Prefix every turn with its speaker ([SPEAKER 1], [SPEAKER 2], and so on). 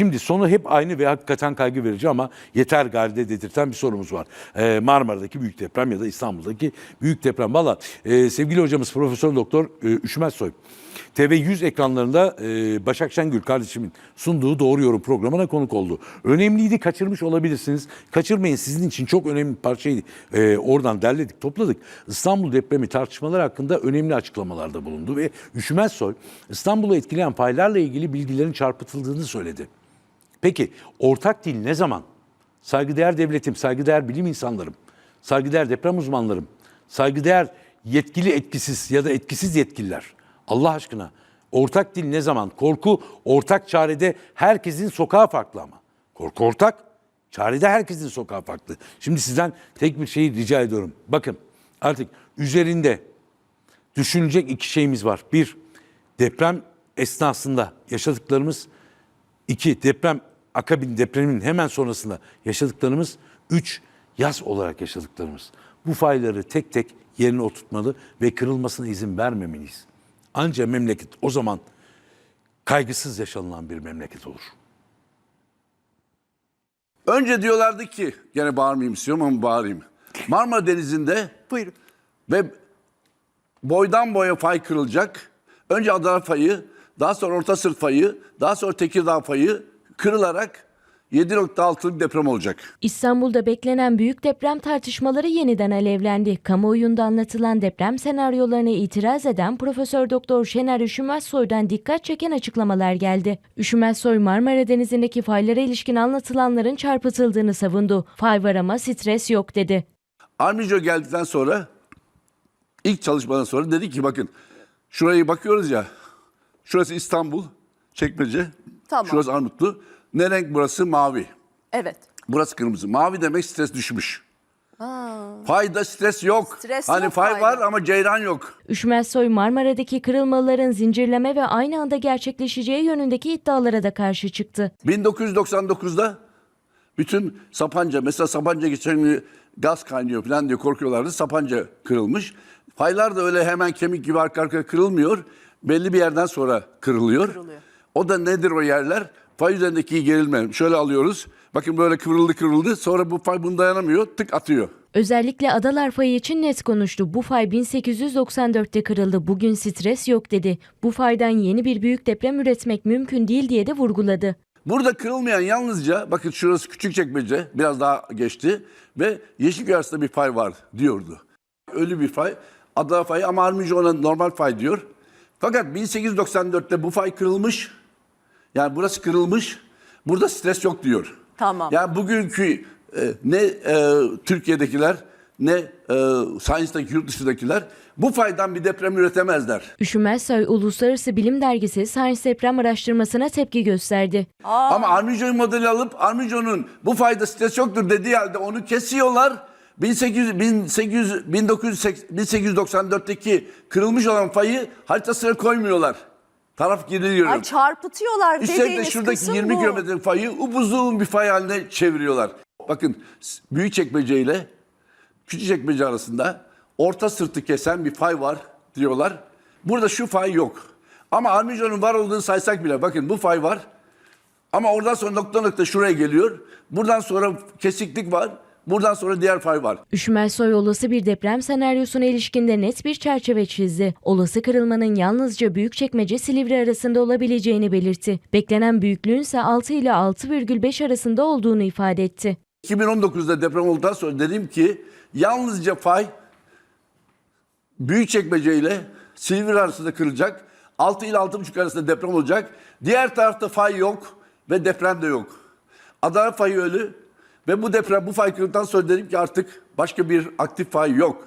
[SPEAKER 1] Şimdi sonu hep aynı ve hakikaten kaygı verici ama yeter gari dedirten bir sorumuz var. Ee, Marmara'daki büyük deprem ya da İstanbul'daki büyük deprem. Valla e, sevgili hocamız Profesör Doktor e, Üşümez Soy. TV100 ekranlarında e, Başak Şengül kardeşimin sunduğu Doğru Yorum programına konuk oldu. Önemliydi kaçırmış olabilirsiniz. Kaçırmayın sizin için çok önemli bir parçaydı. E, oradan derledik topladık. İstanbul depremi tartışmalar hakkında önemli açıklamalarda bulundu ve Üşümez Soy İstanbul'u etkileyen paylarla ilgili bilgilerin çarpıtıldığını söyledi. Peki ortak dil ne zaman? Saygıdeğer devletim, saygıdeğer bilim insanlarım, saygıdeğer deprem uzmanlarım, saygıdeğer yetkili etkisiz ya da etkisiz yetkililer. Allah aşkına ortak dil ne zaman? Korku ortak çarede herkesin sokağı farklı ama. Korku ortak, çarede herkesin sokağı farklı. Şimdi sizden tek bir şeyi rica ediyorum. Bakın artık üzerinde düşünülecek iki şeyimiz var. Bir, deprem esnasında yaşadıklarımız İki, deprem akabin depremin hemen sonrasında yaşadıklarımız. Üç, yaz olarak yaşadıklarımız. Bu fayları tek tek yerine oturtmalı ve kırılmasına izin vermemeliyiz. Ancak memleket o zaman kaygısız yaşanılan bir memleket olur.
[SPEAKER 2] Önce diyorlardı ki, gene bağırmayayım istiyorum ama bağırayım. Marmara Denizi'nde
[SPEAKER 3] Buyurun.
[SPEAKER 2] ve boydan boya fay kırılacak. Önce Adana fayı, daha sonra Orta Sırt fayı, daha sonra Tekirdağ fayı kırılarak 7.6'lık deprem olacak.
[SPEAKER 4] İstanbul'da beklenen büyük deprem tartışmaları yeniden alevlendi. Kamuoyunda anlatılan deprem senaryolarına itiraz eden Profesör Doktor Şener Üşümezsoy'dan dikkat çeken açıklamalar geldi. Üşümezsoy Marmara Denizi'ndeki faylara ilişkin anlatılanların çarpıtıldığını savundu. Fay var ama stres yok dedi.
[SPEAKER 2] Armijo geldikten sonra ilk çalışmadan sonra dedi ki bakın şurayı bakıyoruz ya. Şurası İstanbul, Çekmece.
[SPEAKER 3] Tamam.
[SPEAKER 2] Şurası Armutlu. Ne renk burası? Mavi.
[SPEAKER 3] Evet.
[SPEAKER 2] Burası kırmızı. Mavi demek stres düşmüş. Fayda stres yok.
[SPEAKER 3] Stres
[SPEAKER 2] hani
[SPEAKER 3] yok,
[SPEAKER 2] fay
[SPEAKER 3] fayda.
[SPEAKER 2] var ama ceyran yok.
[SPEAKER 4] Üşümezsoy Marmara'daki kırılmaların zincirleme ve aynı anda gerçekleşeceği yönündeki iddialara da karşı çıktı.
[SPEAKER 2] 1999'da bütün Sapanca mesela Sapanca geçen gün gaz kaynıyor falan diye korkuyorlardı. Sapanca kırılmış. Faylar da öyle hemen kemik gibi arka arkaya kırılmıyor. Belli bir yerden sonra kırılıyor.
[SPEAKER 3] Kırılıyor.
[SPEAKER 2] O da nedir o yerler? Fay üzerindeki gerilme. Şöyle alıyoruz. Bakın böyle kıvrıldı kıvrıldı. Sonra bu fay bunu dayanamıyor. Tık atıyor.
[SPEAKER 4] Özellikle Adalar fayı için net konuştu. Bu fay 1894'te kırıldı. Bugün stres yok dedi. Bu faydan yeni bir büyük deprem üretmek mümkün değil diye de vurguladı.
[SPEAKER 2] Burada kırılmayan yalnızca bakın şurası küçük çekmece biraz daha geçti ve Yeşilköy arasında bir fay var diyordu. Ölü bir fay. Adana fayı ama Armijo ona normal fay diyor. Fakat 1894'te bu fay kırılmış. Yani burası kırılmış. Burada stres yok diyor.
[SPEAKER 3] Tamam.
[SPEAKER 2] Yani bugünkü e, ne e, Türkiye'dekiler ne e, Science'daki yurt dışındakiler bu faydan bir deprem üretemezler.
[SPEAKER 4] Üşümezsoy Uluslararası Bilim Dergisi Science Deprem Araştırması'na tepki gösterdi.
[SPEAKER 2] Ama Armijo'yu modeli alıp Armijo'nun bu fayda stres yoktur dediği halde onu kesiyorlar. 1800, 1800, 1980 1894'teki kırılmış olan fayı haritasına koymuyorlar. Taraf giriliyor.
[SPEAKER 3] Ay çarpıtıyorlar
[SPEAKER 2] Üstelik de
[SPEAKER 3] dediğiniz
[SPEAKER 2] şuradaki
[SPEAKER 3] kısım
[SPEAKER 2] 20
[SPEAKER 3] bu.
[SPEAKER 2] kilometrelik fayı upuzun bir fay haline çeviriyorlar. Bakın Büyükçekmece ile Küçükçekmece arasında orta sırtı kesen bir fay var diyorlar. Burada şu fay yok. Ama Armijo'nun var olduğunu saysak bile bakın bu fay var. Ama oradan sonra nokta nokta şuraya geliyor. Buradan sonra kesiklik var. Buradan sonra diğer fay var.
[SPEAKER 4] Üşümezsoy olası bir deprem senaryosuna ilişkinde net bir çerçeve çizdi. Olası kırılmanın yalnızca Büyükçekmece Silivri arasında olabileceğini belirtti. Beklenen büyüklüğün ise 6 ile 6,5 arasında olduğunu ifade etti.
[SPEAKER 2] 2019'da deprem olduktan sonra dedim ki yalnızca fay Büyükçekmece ile Silivri arasında kırılacak. 6 ile 6,5 arasında deprem olacak. Diğer tarafta fay yok ve deprem de yok. Adana fayı ölü ve bu deprem bu fay kırıldıktan sonra dedim ki artık başka bir aktif fay yok.